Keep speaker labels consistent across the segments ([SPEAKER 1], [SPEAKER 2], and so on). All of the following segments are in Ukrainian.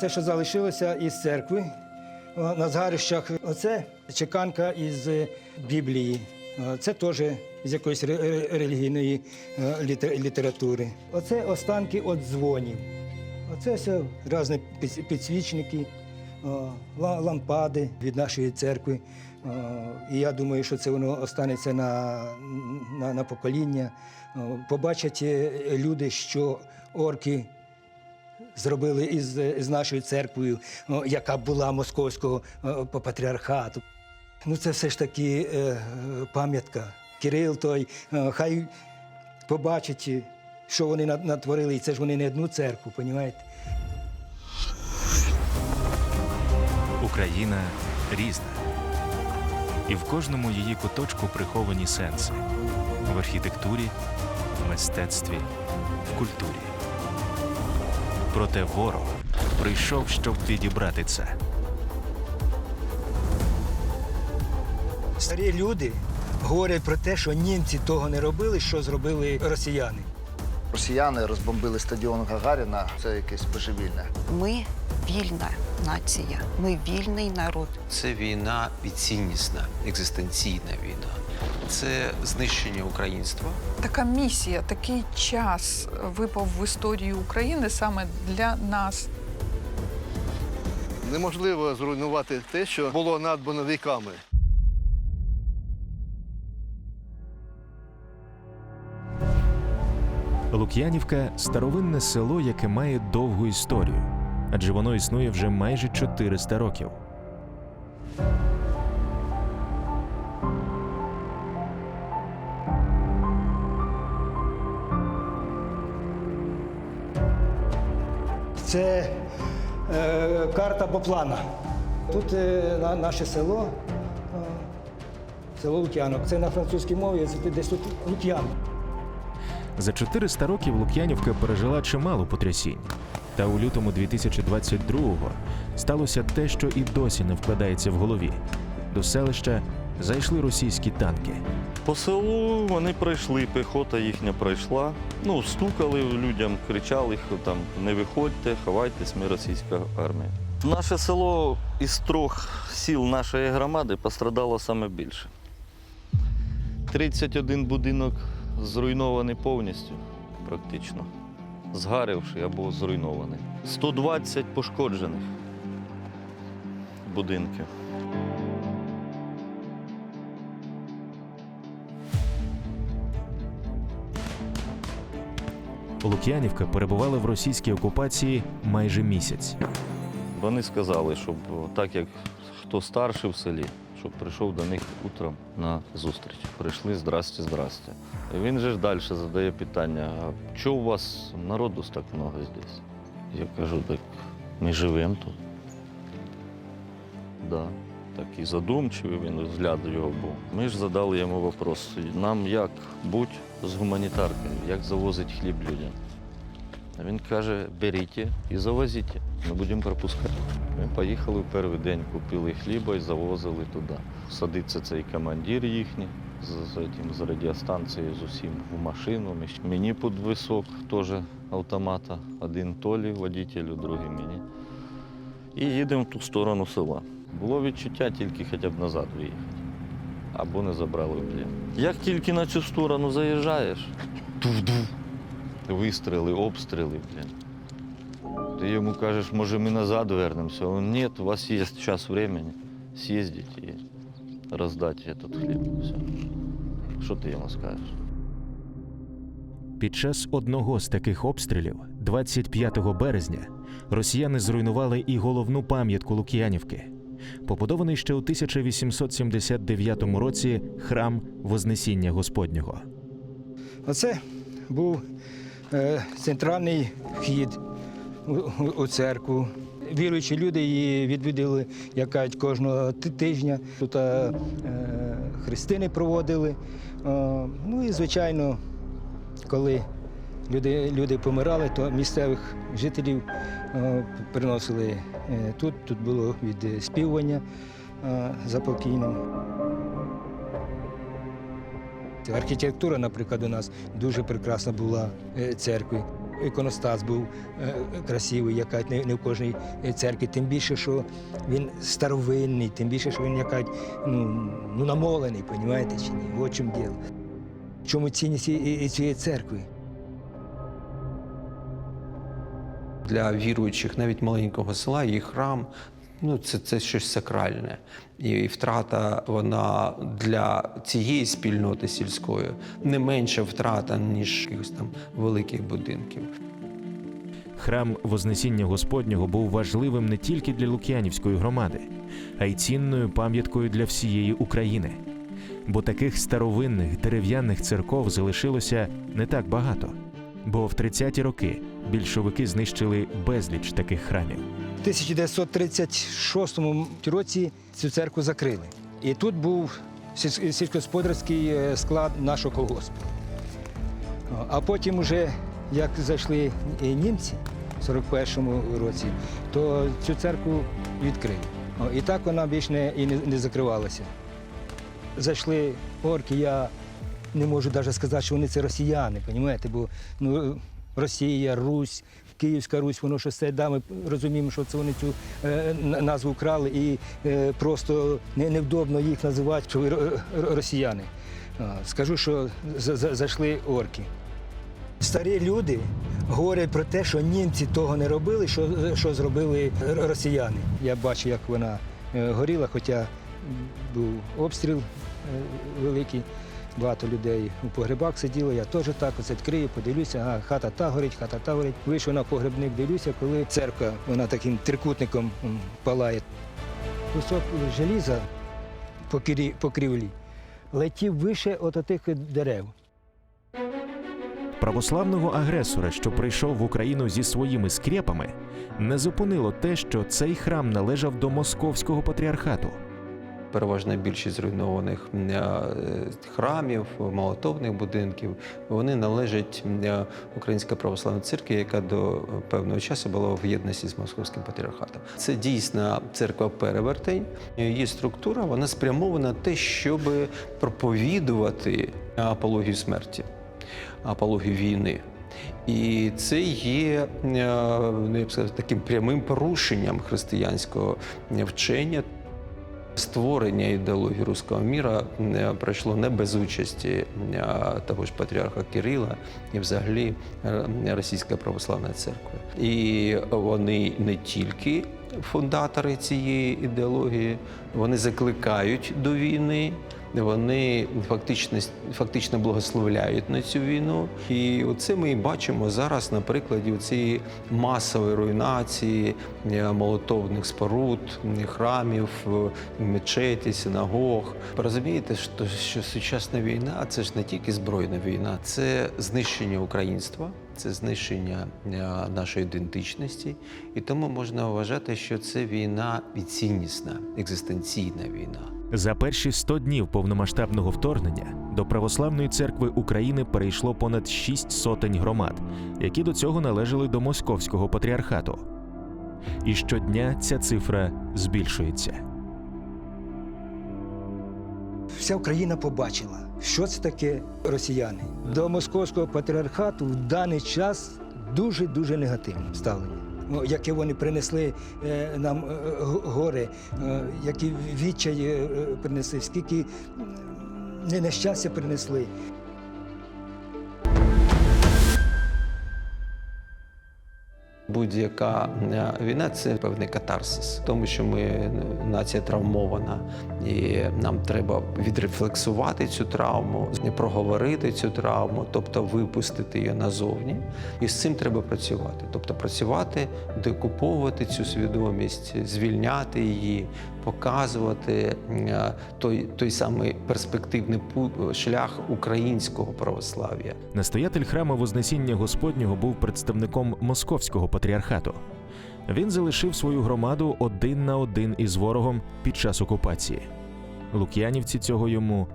[SPEAKER 1] Це, що залишилося із церкви на згарищах. Оце чеканка із е, Біблії. Це теж з якоїсь ре- ре- релігійної е, літератури. Оце останки від дзвонів. Оце все різні підсвічники, лампади від нашої церкви. І я думаю, що це воно останеться на, на, на покоління. Побачать е, люди, що орки зробили із, з нашою церквою, яка була московського патріархату. Ну, це все ж таки е, е, пам'ятка. Кирил той, хай побачить, що вони нат- натворили, і це ж вони не одну церкву, розумієте?
[SPEAKER 2] Україна різна. І в кожному її куточку приховані сенси в архітектурі, в мистецтві, в культурі. Проте ворог прийшов, щоб відібрати це.
[SPEAKER 1] Старі люди говорять про те, що німці того не робили, що зробили росіяни.
[SPEAKER 3] Росіяни розбомбили стадіон Гагаріна. Це якесь божевільне.
[SPEAKER 4] Ми вільна нація, ми вільний народ.
[SPEAKER 5] Це війна і ціннісна, екзистенційна війна. Це знищення українства.
[SPEAKER 6] Така місія, такий час випав в історію України саме для нас.
[SPEAKER 7] Неможливо зруйнувати те, що було надбано віками.
[SPEAKER 2] Лук'янівка старовинне село, яке має довгу історію, адже воно існує вже майже 400 років.
[SPEAKER 1] Це е, карта Боплана. Тут е, на, наше село, е, село Лук'янок. Це на французькій мові, це десь тут Лук'ян.
[SPEAKER 2] За 400 років Лук'янівка пережила чимало потрясінь. Та у лютому 2022-го сталося те, що і досі не вкладається в голові. До селища зайшли російські танки.
[SPEAKER 8] По селу вони пройшли, піхота їхня пройшла. Ну, стукали людям, кричали, там не виходьте, ховайтесь, ми російська армія. Наше село із трьох сіл нашої громади пострадало саме більше. 31 будинок зруйнований повністю, практично. Згаривши або зруйнований. 120 пошкоджених будинків.
[SPEAKER 2] Лук'янівка перебувала в російській окупації майже місяць.
[SPEAKER 8] Вони сказали, щоб так як хто старший в селі, щоб прийшов до них утром на зустріч. Прийшли здрасте, здрасте. Він же ж далі задає питання: чого у вас народу так много здесь? Я кажу, так ми живемо тут. Да. Такий задумчивий він взгляд його був. Ми ж задали йому вопрос, нам як бути з гуманітаркою, як завозити хліб людям. А він каже, беріть і завозіть, ми будемо пропускати. Ми поїхали в перший день, купили хліба і завозили туди. Садиться цей командир їхній з, з, з радіостанцією з усім в машину. Мені під висок теж автомата. Один Толі водителю, другий мені. І їдемо в ту сторону села. Було відчуття тільки хоча б назад виїхати. Або не забрали в плен. Як тільки на цю сторону заїжджаєш, тув-дув, вистріли, обстріли, блін. Ти йому кажеш, може ми назад вернемося. Він, ні, у вас є час времени з'їздити і роздати этот хліб. Все. Що ти йому скажеш?
[SPEAKER 2] Під час одного з таких обстрілів, 25 березня, росіяни зруйнували і головну пам'ятку Лук'янівки. Побудований ще у 1879 році храм Вознесіння Господнього.
[SPEAKER 1] Оце був е, центральний вхід у, церкву. Віруючі люди її відвідали як кажуть, кожного тижня. Тут е, хрестини проводили. Е, ну і, звичайно, коли люди, люди помирали, то місцевих жителів приносили е, тут. Тут було відспівування е, за покійним. Архітектура, наприклад, у нас дуже прекрасна була е, церкви. іконостас був е, красивий, яка не, в кожній церкві. Тим більше, що він старовинний, тим більше, що він яка, ну, ну намолений, розумієте чи ні? От чому діло. Чому цінність цієї церкви?
[SPEAKER 5] Для віруючих навіть маленького села її храм ну, це, це щось сакральне. І втрата вона для цієї спільноти сільської не менша втрата, ніж якихось там великих будинків.
[SPEAKER 2] Храм Вознесіння Господнього був важливим не тільки для Лук'янівської громади, а й цінною пам'яткою для всієї України. Бо таких старовинних дерев'яних церков залишилося не так багато. Бо в 30-ті роки більшовики знищили безліч таких храмів.
[SPEAKER 1] В 1936 році цю церкву закрили. І тут був сільськогосподарський е, склад нашого колгоспу. А потім, уже, як зайшли е, німці в 41-му році, то цю церкву відкрили. І так вона більш не, і не закривалася. Зайшли орки, я не можу навіть сказати, що вони це росіяни, розумієте? Бо ну, Росія, Русь, Київська Русь, воно що все, да, ми розуміємо, що це вони цю е, назву вкрали і е, просто не, невдобно їх називати, що ви ро- ро- росіяни. Скажу, що за- за- зайшли орки. Старі люди говорять про те, що німці того не робили, що, що зробили росіяни. Я бачу, як вона е, горіла, хоча був обстріл е, великий, багато людей у погребах сиділо. Я теж так оце відкрию, подивлюся, а хата та горить, хата та горить. Вийшов на погребник, дивлюся, коли церква, вона таким трикутником палає. Кусок желіза по крівлі летів вище от отих дерев.
[SPEAKER 2] Православного агресора, що прийшов в Україну зі своїми скрепами, не зупинило те, що цей храм належав до московського патріархату.
[SPEAKER 5] Переважна більшість зруйнованих е, храмів, молотовних будинків, вони належать е, Українській православній церкві, яка до певного часу була в єдності з московським патріархатом. Це дійсна церква перевертень. Її структура вона спрямована на те, щоб проповідувати апологію смерті, апологію війни. І це є е, ну, я б сказав, таким прямим порушенням християнського вчення. Створення ідеології руського міра е, пройшло не без участі е, того ж патріарха Кирила і взагалі е, Російської православної церкви. І вони не тільки фундатори цієї ідеології, вони закликають до війни. Вони фактично, фактично благословляють на цю війну. І оце ми і бачимо зараз на прикладі цієї масової руйнації е, молотовних споруд, е, храмів, е, мечеті, синагог. Розумієте, що, що сучасна війна це ж не тільки збройна війна, це знищення українства. Це знищення нашої ідентичності, і тому можна вважати, що це війна і ціннісна, екзистенційна війна.
[SPEAKER 2] За перші 100 днів повномасштабного вторгнення до Православної церкви України перейшло понад 6 сотень громад, які до цього належали до московського патріархату. І щодня ця цифра збільшується.
[SPEAKER 1] Вся Україна побачила, що це таке росіяни. До московського патріархату в даний час дуже дуже негативне ставлення. Ну, Яке вони принесли е, нам гори, горе, е, які відчай е, принесли, скільки не нещастя принесли.
[SPEAKER 5] Будь-яка е, війна це певний катарсис, тому що ми е, нація травмована, і нам треба відрефлексувати цю травму, проговорити цю травму, тобто випустити її назовні. І з цим треба працювати. Тобто працювати, декуповувати цю свідомість, звільняти її, показувати е, той, той самий перспективний шлях українського православ'я.
[SPEAKER 2] Настоятель храму Вознесіння Господнього був представником московського патріархату. Він залишив свою громаду один на один із ворогом під час окупації. Лук'янівці цього йому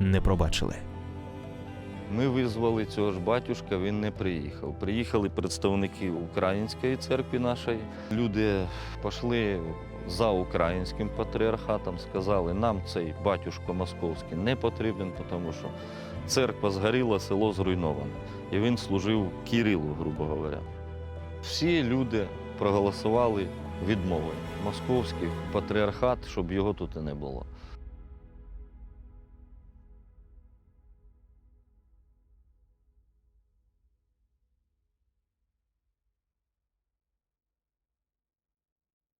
[SPEAKER 2] не пробачили.
[SPEAKER 8] Ми визвали цього ж батюшка, він не приїхав. Приїхали представники української церкви нашої. Люди пішли за українським патріархатом, сказали, нам цей батюшко московський не потрібен, тому що Церква згоріла, село зруйноване. І він служив Кирилу, грубо говоря. Всі люди проголосували відмовою. Московський патріархат, щоб його тут і не було.